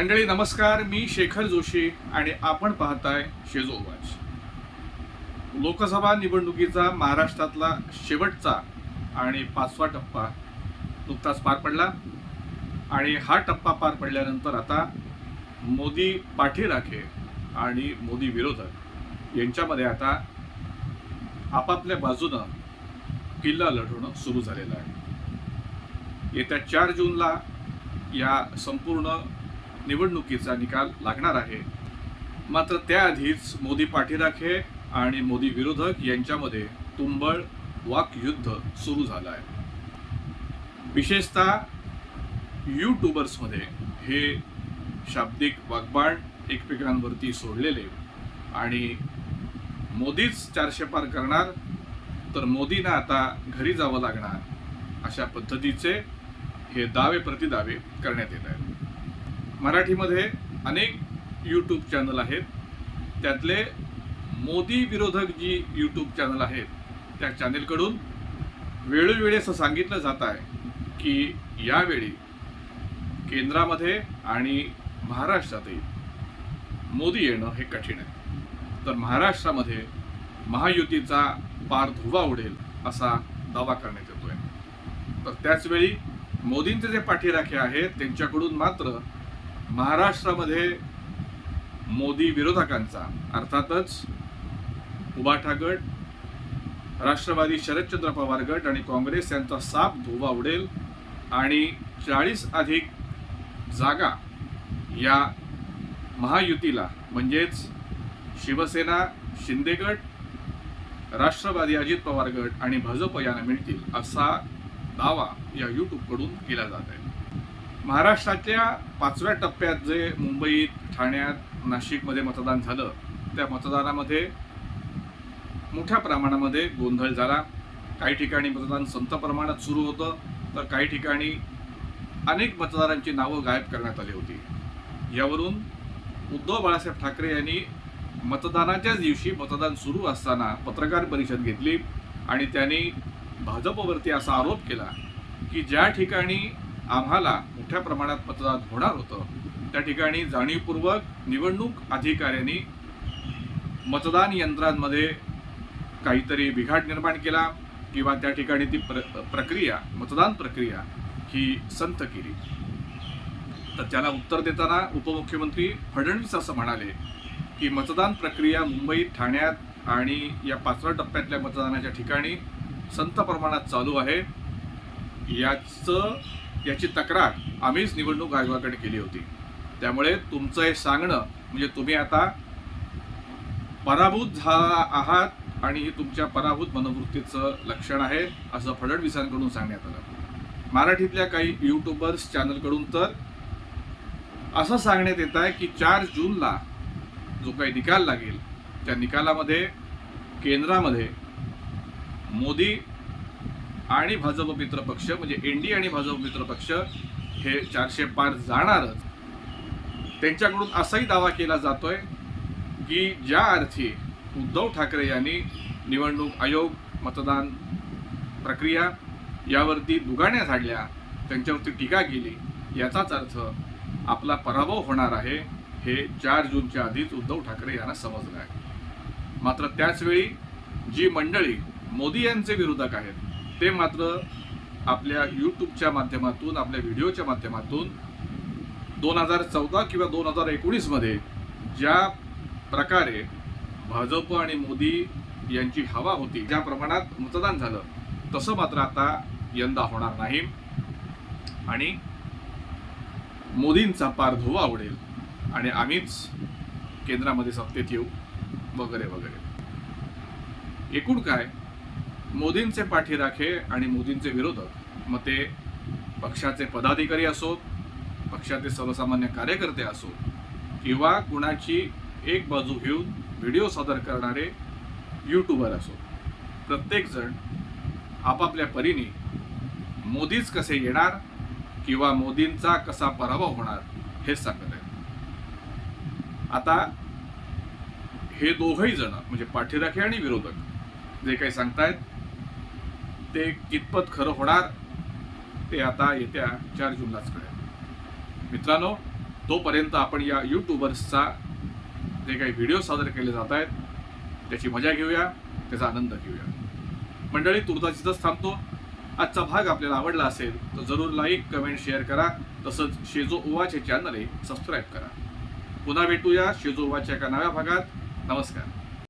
मंडळी नमस्कार. मी शेखर जोशी आणि आपण पाहताय शेजोवाच लोकसभा निवडणुकीचा महाराष्ट्रातला शेवटचा आणि पाचवा टप्पा नुकताच पार पडला. आणि हा टप्पा पार पडल्यानंतर आता मोदी पाठीराखे आणि मोदी विरोधक यांच्यामध्ये आता आपापल्या बाजूनं किल्ला लढवणं सुरू झालेलं आहे. येत्या चार जूनला या संपूर्ण निवडणुकीचा निकाल लागणार आहे. मात्र त्याआधीच मोदी पाठीराखे आणि मोदी विरोधक यांच्यामध्ये तुंबळ वाकयुद्ध सुरू झालं आहे विशेषतः यूट्यूबर्समध्ये हे शाब्दिक वाग्बाण एकमेकांवरती सोडलेले आणि मोदीच चारशे पार करणार तर मोदींना आता घरी जावं लागणार अशा पद्धतीचे हे दावे प्रतिदावे करण्यात येत आहेत. मराठीमध्ये अनेक यूट्यूब चॅनल आहेत. त्यातले मोदी विरोधक जी यूट्यूब चॅनल आहेत त्या चॅनेलकडून वेळोवेळी असं सांगितलं जात आहे की यावेळी केंद्रामध्ये आणि महाराष्ट्रातही मोदी येणं हे कठीण आहे. तर महाराष्ट्रामध्ये महायुतीचा पार धुवा उडेल असा दावा करण्यात येतोय. तर त्याचवेळी मोदींचे जे पाठीराखे आहेत त्यांच्याकडून मात्र महाराष्ट्रामध्ये मोदी विरोधकांचा अर्थातच उबाठा गट राष्ट्रवादी शरदचंद्र पवार गट आणि काँग्रेस यांचा साप धुवा उडेल आणि चाळीस अधिक जागा या महायुतीला म्हणजेच शिवसेना शिंदे गट राष्ट्रवादी अजित पवार गट आणि भाजप यांना मिळतील असा दावा या यूट्यूबकडून केला जात आहे. महाराष्ट्राच्या पाचव्या टप्प्यात जे मुंबईत ठाण्यात नाशिकमध्ये मतदान झालं त्या मतदानामध्ये मोठ्या प्रमाणामध्ये गोंधळ झाला. काही ठिकाणी मतदान संत प्रमाणात सुरू होतं तर काही ठिकाणी अनेक मतदारांची नावं गायब करण्यात आली होती. यावरून उद्धव बाळासाहेब ठाकरे यांनी मतदानाच्याच दिवशी मतदान सुरू असताना पत्रकार परिषद घेतली आणि त्यांनी भाजपवरती असा आरोप केला की ज्या ठिकाणी आम्हाला मोठ्या प्रमाणात मतदान होणार होतं. त्या ठिकाणी जाणीवपूर्वक निवडणूक अधिकाऱ्यांनी मतदान यंत्रांमध्ये काहीतरी बिघाड निर्माण केला किंवा त्या ठिकाणी ती प्र प्रक्रिया मतदान प्रक्रिया ही संत केली. तर त्याला उत्तर देताना उपमुख्यमंत्री फडणवीस असं म्हणाले की मतदान प्रक्रिया मुंबई ठाण्यात आणि या पाचव्या टप्प्यातल्या मतदानाच्या ठिकाणी संत प्रमाणात चालू आहे. याचं याची तक्रार आम्हीच निवडणूक आयोगाकडे केली होती. त्यामुळे तुमचं हे सांगणं म्हणजे तुम्ही आता पराभूत झाला आहात आणि हे तुमच्या पराभूत मनोवृत्तीचं लक्षण आहे असं फडणवीसांकडून सांगण्यात आलं. मराठीतल्या काही यूट्यूबर्स चॅनलकडून तर असं सांगण्यात येत आहे की चार जूनला जो काही निकाल लागेल त्या निकालामध्ये केंद्रामध्ये मोदी आणि भाजप मित्र पक्ष म्हणजे एन डी आणि भाजप मित्र पक्ष हे चारशे पार जाणारच. त्यांच्याकडून असाही दावा केला जातोय की ज्या अर्थी उद्धव ठाकरे यांनी निवडणूक आयोग मतदान प्रक्रिया यावरती दुगाण्या झाडल्या त्यांच्यावरती टीका केली याचाच अर्थ आपला पराभव होणार आहे हे चार जूनच्या आधीच उद्धव ठाकरे यांना समजलं आहे. मात्र त्याचवेळी जी मंडळी मोदी यांचे विरोधक आहेत ते मात्र आपल्या यूट्यूबच्या माध्यमातून आपल्या व्हिडिओच्या माध्यमातून दोन हजार चौदा किंवा दोन हजार एकोणीसमध्ये ज्या प्रकारे भाजप आणि मोदी यांची हवा होती ज्या प्रमाणात मतदान झालं तसं मात्र आता यंदा होणार नाही. आणि मोदींचा पार धुवा आवडेल आणि आम्हीच केंद्रामध्ये सत्तेत येऊ वगैरे वगैरे. एकूण काय मोदींचे पाठीराखे आणि मोदींचे विरोधक. मग ते पक्षाचे पदाधिकारी असोत पक्षाचे सर्वसामान्य कार्यकर्ते असोत किंवा कुणाची एक बाजू घेऊन व्हिडिओ सादर करणारे यूट्यूबर असोत. प्रत्येकजण आपापल्या परीने मोदीच कसे येणार किंवा मोदींचा कसा पराभव होणार हेच सांगत आहेत. आता हे दोघही जण म्हणजे पाठीराखे आणि विरोधक जे काही सांगतायत ते कितपत खरं होणार ते आता येत्या चार जूनलाच कळेल. मित्रांनो तोपर्यंत आपण या यूट्यूबर्सचा जे काही व्हिडिओ सादर केले जात आहेत त्याची मजा घेऊया त्याचा आनंद घेऊया. मंडळी तुर्तास थांबतो. आजचा भाग आपल्याला आवडला असेल तर जरूर लाईक कमेंट शेअर करा. तसंच शेजो ओवाचे चॅनल आहे सबस्क्राईब करा. पुन्हा भेटूया शेजो ओवाच्या एका नव्या भागात. नमस्कार.